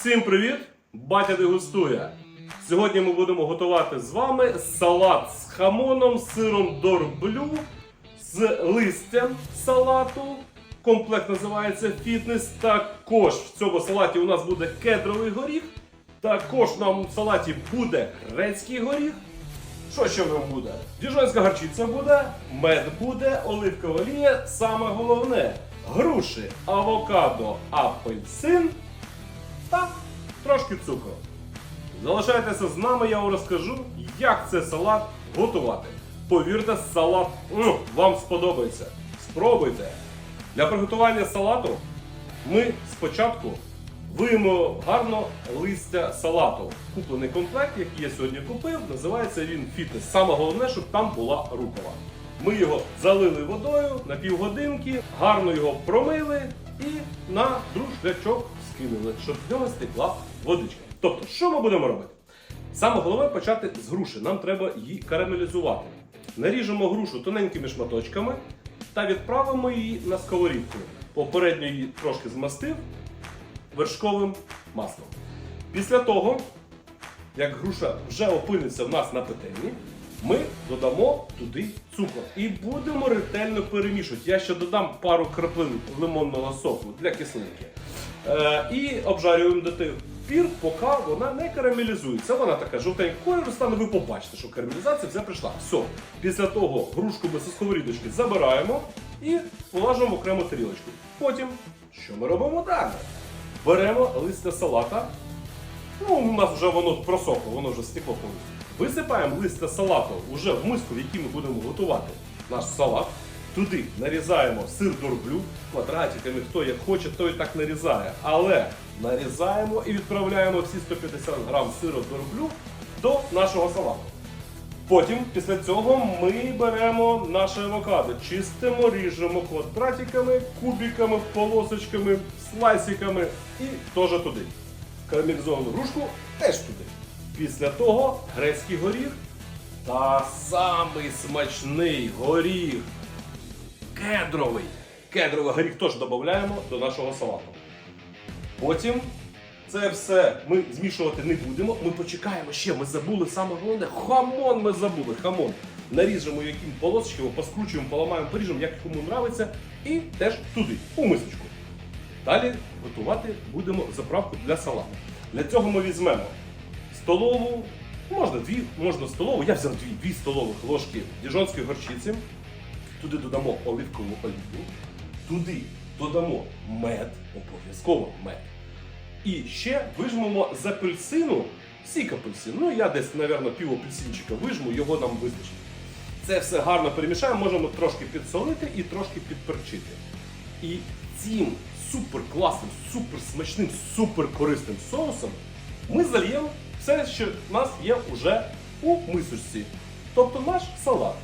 Всім привіт! Батя дегустує. Сьогодні ми будемо готувати з вами салат з хамоном, сиром дорблю, з листям салату. Комплект називається фітнес. Також в цьому салаті у нас буде кедровий горіх. Також нам в салаті буде грецький горіх. Що ще в ньому буде? Діжонська гарчиця буде, мед буде, оливкова олія. Саме головне груші, авокадо, апельсин трошки цукру. Залишайтеся з нами, я вам розкажу, як цей салат готувати. Повірте, салат м, вам сподобається. Спробуйте. Для приготування салату ми спочатку виємо гарно листя салату. Куплений комплект, який я сьогодні купив, називається він фітнес. Саме головне, щоб там була рукова. Ми його залили водою на півгодинки, гарно його промили і на друшлячок скинули, щоб з нього стекла водичка. Тобто, що ми будемо робити? Саме головне почати з груші. Нам треба її карамелізувати. Наріжемо грушу тоненькими шматочками та відправимо її на сковорідку. Попередньо її трошки змастив вершковим маслом. Після того, як груша вже опиниться в нас на петельні, ми додамо туди цукор і будемо ретельно перемішувати. Я ще додам пару краплин лимонного соку для кислинки. Е, і обжарюємо до тих пір, поки вона не карамелізується. Вона така жовтенька кольору стане, ви побачите, що карамелізація вже прийшла. Все. Після того грушку ми сковорідочки забираємо і полажимо в окрему тарілочку. Потім, що ми робимо далі? Беремо листя салата. Ну, у нас вже воно просохло, воно вже стекло повністю. Висипаємо листя салату вже в миску, в якій ми будемо готувати наш салат. Туди нарізаємо сир дорблю квадратиками, хто як хоче, той так нарізає. Але нарізаємо і відправляємо всі 150 грам сиру дорблю до нашого салату. Потім, після цього, ми беремо наше авокадо, чистимо, ріжемо квадратиками, кубиками, полосочками, слайсиками і теж туди. Карамелізовану грушку теж туди. Після того грецький горіх та самий смачний горіх кедровий. Кедровий горіх теж додаємо до нашого салату. Потім це все ми змішувати не будемо. Ми почекаємо ще. Ми забули саме головне. Хамон ми забули. Хамон. Наріжемо яким полосочками, поскручуємо, поламаємо, поріжемо, як кому нравиться, і теж туди, у мисочку. Далі готувати будемо заправку для салату. Для цього ми візьмемо столову, можна дві, можна столову. Я взяв дві, дві столових ложки діжонської горчиці. Туди додамо оливкову олію, туди додамо мед, обов'язково мед. І ще вижмемо з апельсину, сік апельсину. Ну я десь, мабуть, пів апельсинчика вижму, його нам вистачить. Це все гарно перемішаємо, можемо трошки підсолити і трошки підперчити. І цим супер класним, супер смачним, супер корисним соусом ми зальємо все, що в нас є вже у мисочці. Тобто наш салат.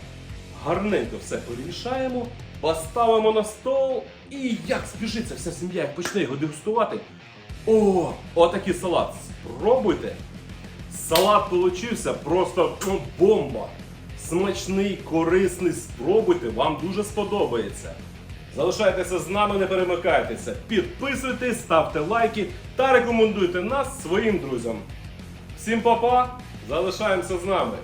Гарненько все перемішаємо, поставимо на стол і як збіжиться вся сім'я, як почне його дегустувати. О, отакий салат. Спробуйте. Салат получився просто ну, бомба. Смачний, корисний, спробуйте, вам дуже сподобається. Залишайтеся з нами, не перемикайтеся. Підписуйтесь, ставте лайки та рекомендуйте нас своїм друзям. Всім па-па, залишаємося з нами.